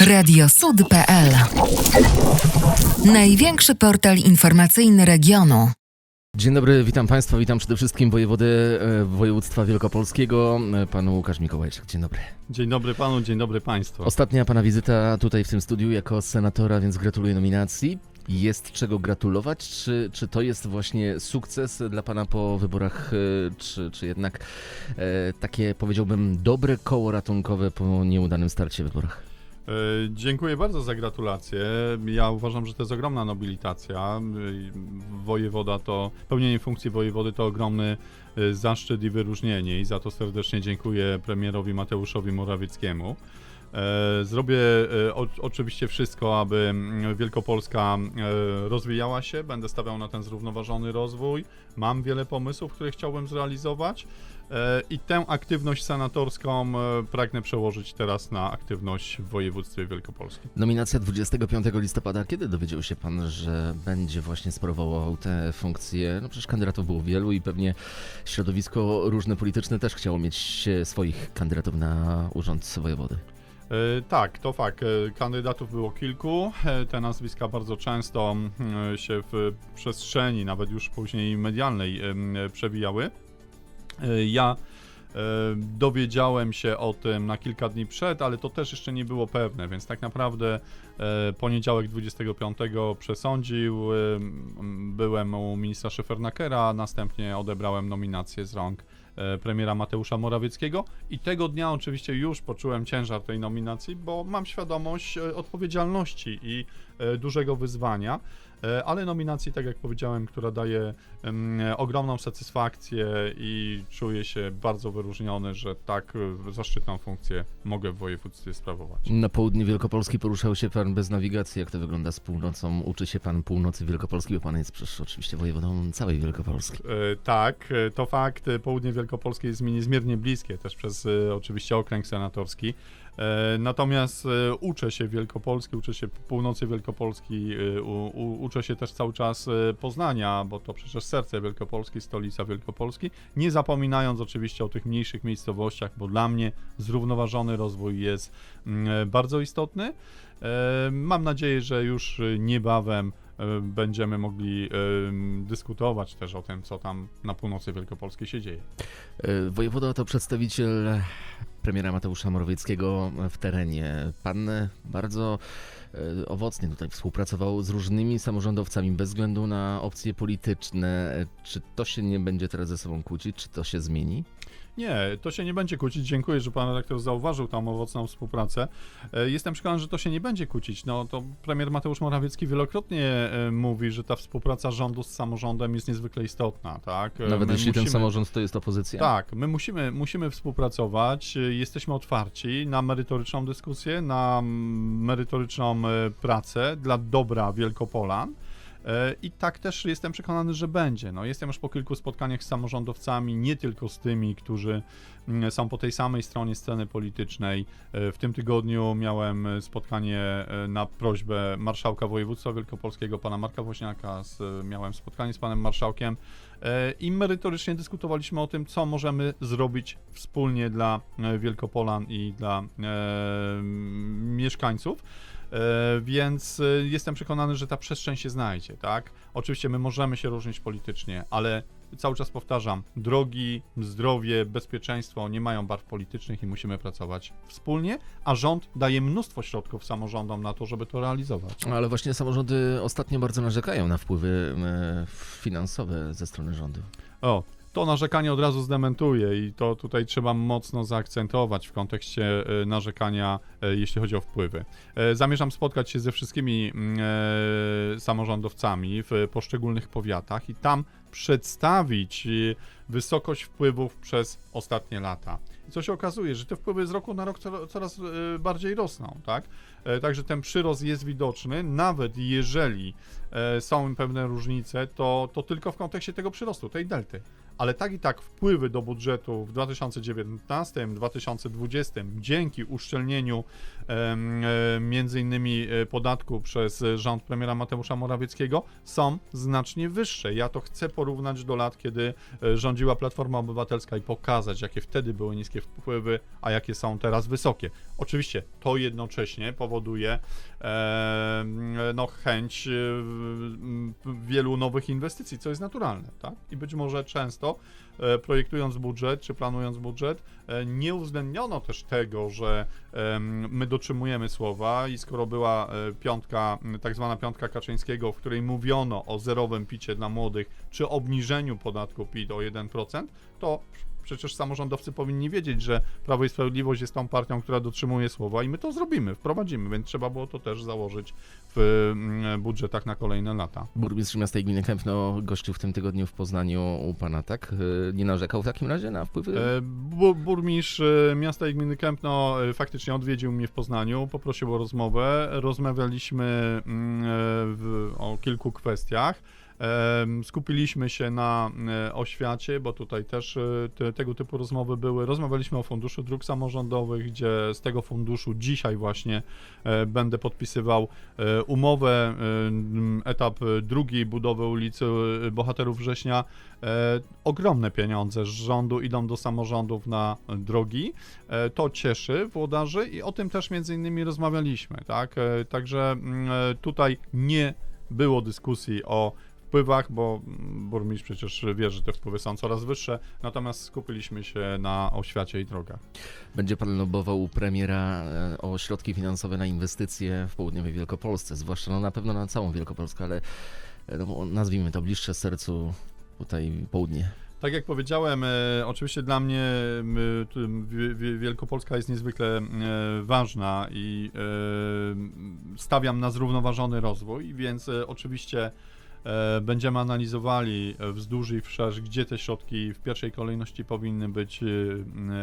Radiosud.pl Największy portal informacyjny regionu. Dzień dobry, witam Państwa, witam przede wszystkim wojewodę e, województwa wielkopolskiego, e, panu Łukasz Mikołajczyk. Dzień dobry. Dzień dobry panu, dzień dobry państwu. Ostatnia pana wizyta tutaj w tym studiu jako senatora, więc gratuluję nominacji. Jest czego gratulować? Czy, czy to jest właśnie sukces dla pana po wyborach, e, czy, czy jednak e, takie powiedziałbym dobre koło ratunkowe po nieudanym starcie w wyborach? E, Dziękuję bardzo za gratulacje. Ja uważam, że to jest ogromna nobilitacja. E, Wojewoda to, pełnienie funkcji wojewody to ogromny e, zaszczyt i wyróżnienie i za to serdecznie dziękuję premierowi Mateuszowi Morawieckiemu. E, Zrobię e, oczywiście wszystko, aby mm, Wielkopolska e, rozwijała się. Będę stawiał na ten zrównoważony rozwój. Mam wiele pomysłów, które chciałbym zrealizować. I tę aktywność senatorską pragnę przełożyć teraz na aktywność w województwie wielkopolskim. Nominacja 25 listopada. Kiedy dowiedział się pan, że będzie właśnie sprawował te funkcje? No przecież kandydatów było wielu i pewnie środowisko różne polityczne też chciało mieć swoich kandydatów na urząd wojewody. E, Tak, to fakt. E, Kandydatów było kilku. E, Te nazwiska bardzo często mm, się w przestrzeni, nawet już później medialnej, przewijały. Ja dowiedziałem się o tym na kilka dni przed, ale to też jeszcze nie było pewne, więc tak naprawdę poniedziałek 25 przesądził. Byłem u ministra Szefernakera, następnie odebrałem nominację z rąk premiera Mateusza Morawieckiego. I tego dnia oczywiście już poczułem ciężar tej nominacji, bo mam świadomość e, odpowiedzialności i e, dużego wyzwania, e, ale nominacji, tak jak powiedziałem, która daje ogromną satysfakcję i czuję się bardzo wyróżniony, że tak e, zaszczytną funkcję mogę w województwie sprawować. Na południe Wielkopolski poruszał się pan bez nawigacji. Jak to wygląda z północą? Uczy się pan północy Wielkopolski, bo pan jest przecież oczywiście wojewodą całej Wielkopolski. E, Tak, e, to fakt. E, Południe Wielkopolskie jest mi niezmiernie bliskie, też przez e, oczywiście okręg senatorski. E, Natomiast e, uczę się Wielkopolski, uczę się północy Wielkopolski, e, u, u, uczę się też cały czas Poznania, bo to przecież serce Wielkopolski, stolica Wielkopolski. Nie zapominając oczywiście o tych mniejszych miejscowościach, bo dla mnie zrównoważony rozwój jest mm, bardzo istotny. Mam nadzieję, że już niebawem będziemy mogli dyskutować też o tym, co tam na północy Wielkopolskiej się dzieje. Wojewoda to przedstawiciel premiera Mateusza Morawieckiego w terenie. Pan e, bardzo e, owocnie tutaj współpracował z różnymi samorządowcami bez względu na opcje polityczne. E, Czy to się nie będzie teraz ze sobą kłócić? Czy to się zmieni? Nie, to się nie będzie kłócić. Dziękuję, że pan redaktor zauważył tą owocną współpracę. E, Jestem przekonany, że to się nie będzie kłócić. No to premier Mateusz Morawiecki wielokrotnie e, mówi, że ta współpraca rządu z samorządem jest niezwykle istotna, tak? E, Nawet my jeśli ten musimy- samorząd to jest opozycja? Tak, my musimy, musimy współpracować, jesteśmy otwarci na merytoryczną dyskusję, na merytoryczną pracę dla dobra Wielkopolan. E, I tak też jestem przekonany, że będzie. No, jestem już po kilku spotkaniach z samorządowcami, nie tylko z tymi, którzy mm, są po tej samej stronie sceny politycznej. E, W tym tygodniu miałem e, spotkanie na prośbę marszałka województwa wielkopolskiego, pana Marka Woźniaka. Miałem spotkanie z panem marszałkiem i merytorycznie dyskutowaliśmy o tym, co możemy zrobić wspólnie dla Wielkopolan i dla e, mieszkańców. E, Więc e, jestem przekonany, że ta przestrzeń się znajdzie, tak? Oczywiście my możemy się różnić politycznie, ale cały czas powtarzam, drogi, zdrowie, bezpieczeństwo nie mają barw politycznych i musimy pracować wspólnie, a rząd daje mnóstwo środków samorządom na to, żeby to realizować. Ale właśnie samorządy ostatnio bardzo narzekają na wpływy e, finansowe ze strony rządu. O, to narzekanie od razu zdementuję i to tutaj trzeba mocno zaakcentować w kontekście e, narzekania, e, jeśli chodzi o wpływy. E, Zamierzam spotkać się ze wszystkimi mm, samorządowcami w poszczególnych powiatach i tam przedstawić wysokość wpływów przez ostatnie lata. Co się okazuje, że te wpływy z roku na rok coraz bardziej rosną, tak? Także ten przyrost jest widoczny, nawet jeżeli są pewne różnice, to, to tylko w kontekście tego przyrostu, tej delty. Ale tak i tak wpływy do budżetu w 2019, 2020 dzięki uszczelnieniu e, między innymi e, podatku przez rząd premiera Mateusza Morawieckiego są znacznie wyższe. Ja to chcę porównać do lat, kiedy e, rządziła Platforma Obywatelska i pokazać, jakie wtedy były niskie wpływy, a jakie są teraz wysokie. Oczywiście to jednocześnie powoduje e, no, chęć m, wielu nowych inwestycji, co jest naturalne, tak? I być może często e, projektując budżet czy planując budżet, e, nie uwzględniono też tego, że my dotrzymujemy słowa i skoro była e, piątka, tak zwana piątka Kaczyńskiego, w której mówiono o zerowym picie dla młodych, czy obniżeniu podatku PIT o 1%, to przecież samorządowcy powinni wiedzieć, że Prawo i Sprawiedliwość jest tą partią, która dotrzymuje słowa i my to zrobimy, wprowadzimy, więc trzeba było to też założyć w mm, budżetach na kolejne lata. Burmistrz miasta i gminy Kępno gościł w tym tygodniu w Poznaniu u pana, tak? E, Nie narzekał w takim razie na wpływy? E, bu- Burmistrz e, miasta i gminy Kępno e, faktycznie odwiedził mnie w Poznaniu, poprosił o rozmowę. Rozmawialiśmy mm, o kilku kwestiach. Skupiliśmy się na e, oświacie, bo tutaj też e, te, tego typu rozmowy były. Rozmawialiśmy o Funduszu Dróg Samorządowych, gdzie z tego funduszu dzisiaj właśnie e, będę podpisywał umowę, etap drugi budowy ulicy Bohaterów Września. Ogromne pieniądze z rządu idą do samorządów na drogi. To cieszy włodarzy i o tym też między innymi rozmawialiśmy, tak? Także tutaj nie było dyskusji o wpływach, bo burmistrz przecież wie, że te wpływy są coraz wyższe, natomiast skupiliśmy się na oświacie i drogach. Będzie pan lobował u premiera e, o środki finansowe na inwestycje w południowej Wielkopolsce, zwłaszcza no na pewno na całą Wielkopolskę, ale e, no, nazwijmy to bliższe sercu tutaj południe. Tak jak powiedziałem, e, oczywiście dla mnie Wielkopolska jest niezwykle ważna i stawiam na zrównoważony rozwój, więc oczywiście będziemy analizowali e, wzdłuż i wszerz, gdzie te środki w pierwszej kolejności powinny być e,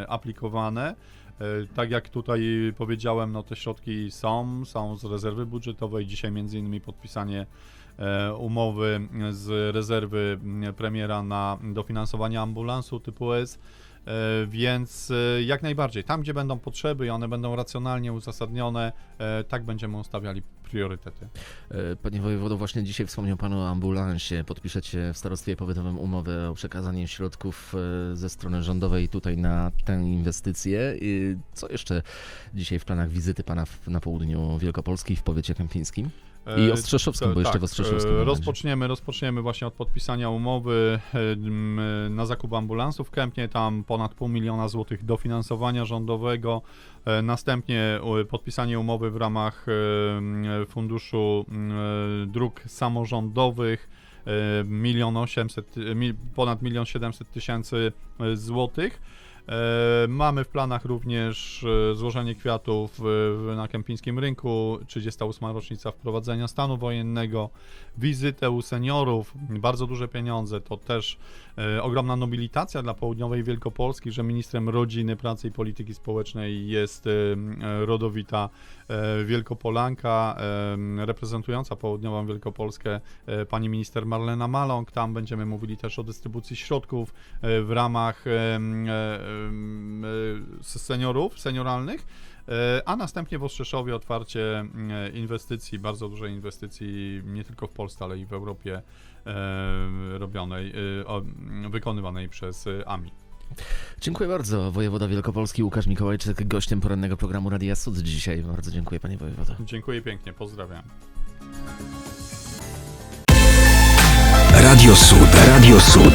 aplikowane. E, Tak jak tutaj powiedziałem, no te środki są, są z rezerwy budżetowej. Dzisiaj między innymi podpisanie e, umowy z rezerwy premiera na dofinansowanie ambulansu typu S. E, Więc e, jak najbardziej, tam gdzie będą potrzeby i one będą racjonalnie uzasadnione, e, tak będziemy ustawiali priorytety. Panie wojewodo, właśnie dzisiaj wspomniał Pan o ambulansie. Podpiszecie w starostwie powiatowym umowę o przekazanie środków ze strony rządowej tutaj na tę inwestycję. Co jeszcze dzisiaj w planach wizyty Pana na południu Wielkopolski w powiecie kępińskim? I E, Ostrzeszowskim, to- bo jeszcze w Ostrzeszowskim e. Rozpoczniemy, rozpoczniemy właśnie od podpisania umowy e, na zakup ambulansów w Kępnie, tam ponad pół miliona złotych dofinansowania rządowego. Następnie podpisanie umowy w ramach Funduszu Dróg Samorządowych. Milion osiemset, e, mi- ponad milion siedemset tysięcy złotych. E, Mamy w planach również e, złożenie kwiatów na Kępińskim Rynku, 38. rocznica wprowadzenia stanu wojennego, wizytę u seniorów, bardzo duże pieniądze, to też e, ogromna nobilitacja dla południowej Wielkopolski, że ministrem rodziny, pracy i polityki społecznej jest rodowita Wielkopolanka, reprezentująca południową Wielkopolskę pani minister Marlena Maląg. Tam będziemy mówili też o dystrybucji środków w ramach seniorów, senioralnych. E, A następnie w Ostrzeszowie otwarcie e, inwestycji, bardzo dużej inwestycji nie tylko w Polsce, ale i w Europie e, robionej, e, wykonywanej przez e, AMI. Dziękuję bardzo. Wojewoda Wielkopolski Łukasz Mikołajczyk, gościem porannego programu Radia Sud dzisiaj. Bardzo dziękuję Panie Wojewodo. Dziękuję pięknie, pozdrawiam. Radio Sud. Radio Sud.